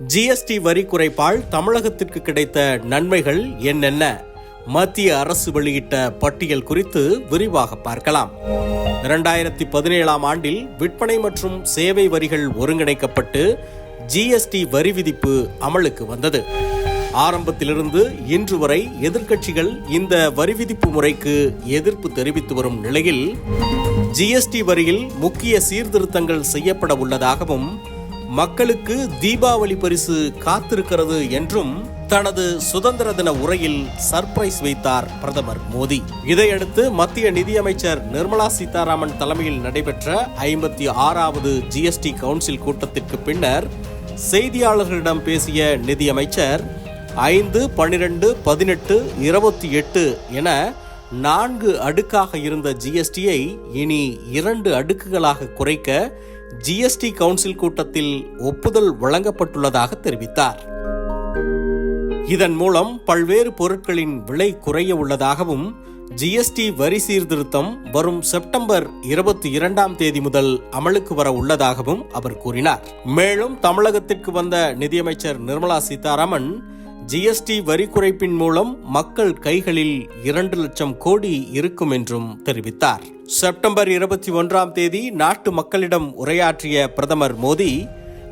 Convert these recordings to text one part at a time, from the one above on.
GST வரி குறைப்பால் தமிழகத்திற்கு கிடைத்த நன்மைகள் என்னென்ன? மத்திய அரசு வெளியிட்ட பட்டியல் குறித்து விரிவாக பார்க்கலாம். இரண்டாயிரத்தி பதினேழாம் ஆண்டில் விற்பனை மற்றும் சேவை வரிகள் ஒருங்கிணைக்கப்பட்டு ஜிஎஸ்டி வரி விதிப்பு அமலுக்கு வந்தது. ஆரம்பத்திலிருந்து இன்று வரை எதிர்க்கட்சிகள் இந்த வரி விதிப்பு முறைக்கு எதிர்ப்பு தெரிவித்து வரும் நிலையில் ஜிஎஸ்டி வரியில் முக்கிய சீர்திருத்தங்கள் செய்யப்பட உள்ளதாகவும் மக்களுக்கு தீபாவளி பரிசு காத்திருக்கிறது என்றும் தனது சுதந்திர தின உரையில் சர்ப்ரைஸ் வைத்தார் பிரதமர் மோடி. இதையடுத்து மத்திய நிதியமைச்சர் நிர்மலா சீதாராமன் தலைமையில் நடைபெற்ற ஐம்பத்தி ஆறாவது ஜிஎஸ்டி கவுன்சில் கூட்டத்திற்கு பின்னர் செய்தியாளர்களிடம் பேசிய நிதியமைச்சர் ஐந்து பன்னிரண்டு பதினெட்டு இருபத்தி எட்டு என நான்கு அடுக்காக இருந்த ஜிஎஸ்டியை இனி இரண்டு அடுக்குகளாக குறைக்க ஜிஎஸ்டி கவுன்சில் கூட்டத்தில் ஒப்புதல் வழங்கப்பட்டுள்ளதாக தெரிவித்தார். இதன் மூலம் பல்வேறு பொருட்களின் விலை குறைய உள்ளதாகவும் ஜிஎஸ்டி வரி சீர்திருத்தம் வரும் செப்டம்பர் இருபத்தி இரண்டாம் தேதி முதல் அமலுக்கு வர உள்ளதாகவும் அவர் கூறினார். மேலும் தமிழகத்திற்கு வந்த நிதியமைச்சர் நிர்மலா சீதாராமன் ஜிஎஸ்டி வரி குறைப்பின் மூலம் மக்கள் கைகளில் இரண்டு லட்சம் கோடி இருக்கும் என்றும் தெரிவித்தார். செப்டம்பர் இருபத்தி ஒன்றாம் தேதி நாட்டு மக்களிடம் உரையாற்றிய பிரதமர் Modi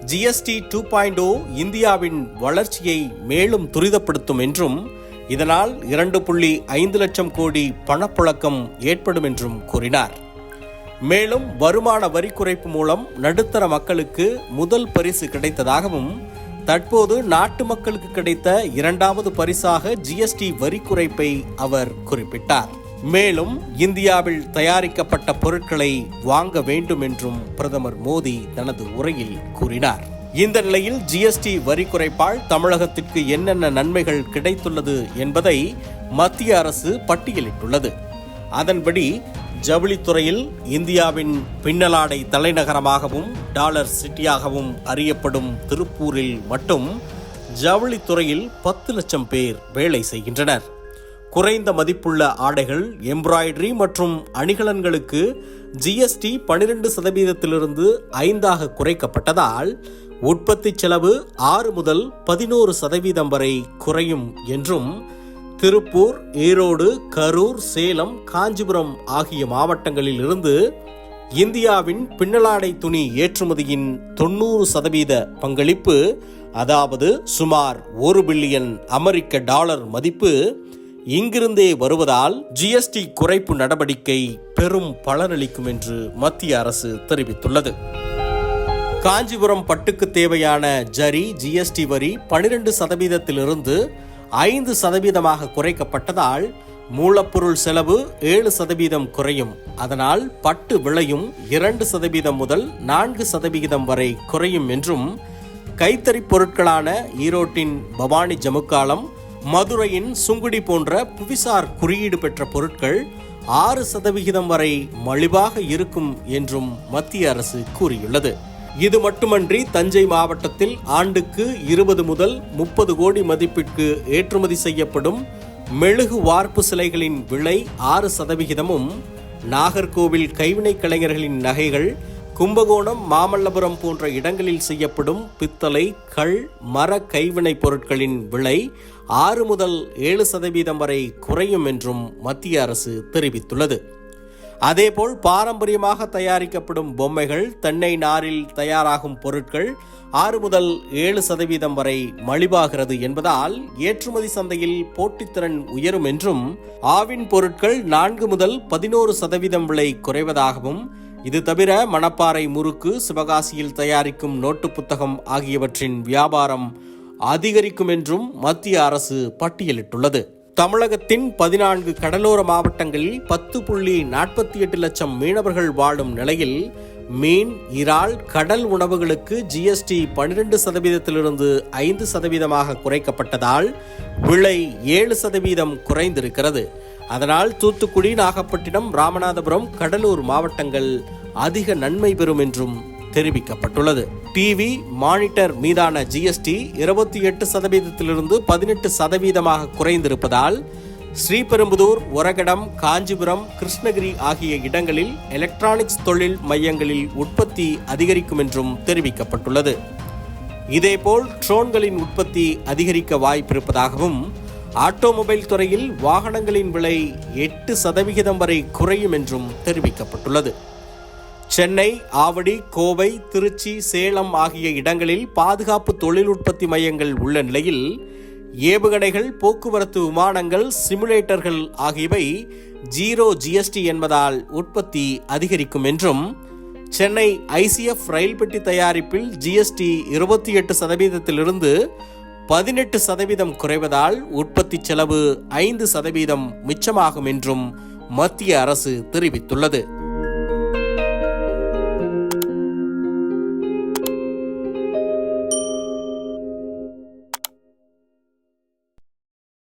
GST two point O இந்தியாவின் வளர்ச்சியை மேலும் துரிதப்படுத்தும் என்றும் இதனால் இரண்டு புள்ளி ஐந்து லட்சம் கோடி பணப்புழக்கம் ஏற்படும் என்றும் கூறினார். மேலும் வருமான வரி குறைப்பு மூலம் நடுத்தர மக்களுக்கு முதல் பரிசு கிடைத்ததாகவும் தற்போது நாட்டு மக்களுக்கு கிடைத்த இரண்டாவது பரிசாக ஜிஎஸ்டி வரி குறைப்பை அவர் குறிப்பிட்டார். மேலும் இந்தியாவில் தயாரிக்கப்பட்ட பொருட்களை வாங்க வேண்டும் என்றும் பிரதமர் மோடி தனது உரையில் கூறினார். இந்த நிலையில் ஜிஎஸ்டி வரி குறைப்பால் தமிழகத்திற்கு என்னென்ன நன்மைகள் கிடைத்துள்ளது என்பதை மத்திய அரசு பட்டியலிட்டுள்ளது. அதன்படி ஜவுளித்துறையில் இந்தியாவின் பின்னலாடை தலைநகரமாகவும் டாலர் சிட்டியாகவும் அறியப்படும் திருப்பூரில் மட்டும் ஜவுளித்துறையில் பத்து லட்சம் பேர் வேலை செய்கின்றனர். குறைந்த மதிப்புள்ள ஆடைகள் எம்ப்ராய்டரி மற்றும் அணிகலன்களுக்கு ஜிஎஸ்டி பனிரெண்டு சதவீதத்திலிருந்து ஐந்தாக குறைக்கப்பட்டதால் உற்பத்தி செலவு ஆறு முதல் பதினோரு சதவீதம் வரை குறையும் என்றும் திருப்பூர் ஈரோடு கரூர் சேலம் காஞ்சிபுரம் ஆகிய மாவட்டங்களில் இருந்து இந்தியாவின் பின்னலாடை துணி ஏற்றுமதியின் தொண்ணூறு சதவீத பங்களிப்பு அதாவது சுமார் ஒரு பில்லியன் அமெரிக்க டாலர் மதிப்பு இங்கிருந்தே வருவதால் ஜிஎஸ்டி குறைப்பு நடவடிக்கை பெரும் பலனளிக்கும் என்று மத்திய அரசு தெரிவித்துள்ளது. காஞ்சிபுரம் பட்டுக்கு தேவையான ஜரி ஜிஎஸ்டி வரி பனிரெண்டு சதவீதத்திலிருந்து ஐந்து சதவீதமாக குறைக்கப்பட்டதால் மூலப்பொருள் செலவு ஏழு சதவீதம் குறையும். அதனால் பட்டு விலையும் இரண்டு சதவீதம் முதல் நான்கு சதவிகிதம் வரை குறையும் என்றும் கைத்தறி பொருட்களான ஈரோட்டின் பவானி ஜமுக்காலம் மதுரையின் சுங்குடி போன்ற புவிசார் குறியீடு பெற்ற பொருட்கள் ஆறு சதவிகிதம் வரை மலிவாக இருக்கும் என்றும் மத்திய அரசு கூறியுள்ளது. இது மட்டுமன்றி தஞ்சை மாவட்டத்தில் ஆண்டுக்கு இருபது முதல் முப்பது கோடி மதிப்பிற்கு ஏற்றுமதி செய்யப்படும் மெழுகு வார்ப்பு சிலைகளின் விலை ஆறு சதவிகிதமும் நாகர்கோவில் கைவினைக் கலைஞர்களின் நகைகள் கும்பகோணம் மாமல்லபுரம் போன்ற இடங்களில் செய்யப்படும் பித்தளை கல் மர கைவினைப் பொருட்களின் விலை ஆறு முதல் ஏழு சதவீதம் வரை குறையும் என்றும் மத்திய அரசு தெரிவித்துள்ளது. அதேபோல் பாரம்பரியமாக தயாரிக்கப்படும் பொம்மைகள் தென்னை நாரில் தயாராகும் பொருட்கள் ஆறு முதல் ஏழு சதவீதம் வரை மலிவாகிறது என்பதால் ஏற்றுமதி சந்தையில் போட்டித்திறன் உயரும் என்றும் ஆவின் பொருட்கள் நான்கு முதல் பதினோரு சதவீதம் விலை குறைவதாகவும் இது தவிர மணப்பாறை முறுக்கு சிவகாசியில் தயாரிக்கும் நோட்டு புத்தகம் ஆகியவற்றின் வியாபாரம் அதிகரிக்கும் என்றும் மத்திய அரசு பட்டியலிட்டுள்ளது. தமிழகத்தின் பதினான்கு கடலோர மாவட்டங்களில் பத்து புள்ளி நாற்பத்தி எட்டு லட்சம் மீனவர்கள் வாழும் நிலையில் மீன் இறால் கடல் உணவுகளுக்கு ஜிஎஸ்டி பன்னிரண்டு சதவீதத்திலிருந்து ஐந்து சதவீதமாக குறைக்கப்பட்டதால் விலை ஏழு சதவீதம் குறைந்திருக்கிறது. அதனால் தூத்துக்குடி நாகப்பட்டினம் ராமநாதபுரம் கடலூர் மாவட்டங்கள் அதிக நன்மை பெறும் என்றும் தெரிவிக்கப்பட்டுள்ளது. டிவி மானிட்டர் மீதான ஜிஎஸ்டி இருபத்தி எட்டு சதவீதத்திலிருந்து பதினெட்டு சதவீதமாக குறைந்திருப்பதால் ஸ்ரீபெரும்புதூர் ஒரகடம் காஞ்சிபுரம் கிருஷ்ணகிரி ஆகிய இடங்களில் எலக்ட்ரானிக்ஸ் தொழில் மையங்களில் உற்பத்தி அதிகரிக்கும் என்றும் தெரிவிக்கப்பட்டுள்ளது. இதேபோல் ட்ரோன்களின் உற்பத்தி அதிகரிக்க வாய்ப்பிருப்பதாகவும் ஆட்டோமொபைல் துறையில் வாகனங்களின் விலை எட்டு சதவிகிதம் வரை குறையும் என்றும் தெரிவிக்கப்பட்டுள்ளது. சென்னை ஆவடி கோவை திருச்சி சேலம் ஆகிய இடங்களில் பாதுகாப்பு தொழில் உற்பத்தி மையங்கள் உள்ள நிலையில் ஏவுகணைகள் போக்குவரத்து விமானங்கள் சிமுலேட்டர்கள் ஆகியவை ஜீரோ ஜிஎஸ்டி என்பதால் உற்பத்தி அதிகரிக்கும் என்றும் சென்னை ஐசிஎஃப் ரயில் பெட்டி தயாரிப்பில் ஜிஎஸ்டி இருபத்தி எட்டு சதவீதத்திலிருந்து பதினெட்டு சதவீதம் குறைவதால் உற்பத்தி செலவு ஐந்து சதவீதம் மிச்சமாகும் என்றும் மத்திய அரசு தெரிவித்துள்ளது.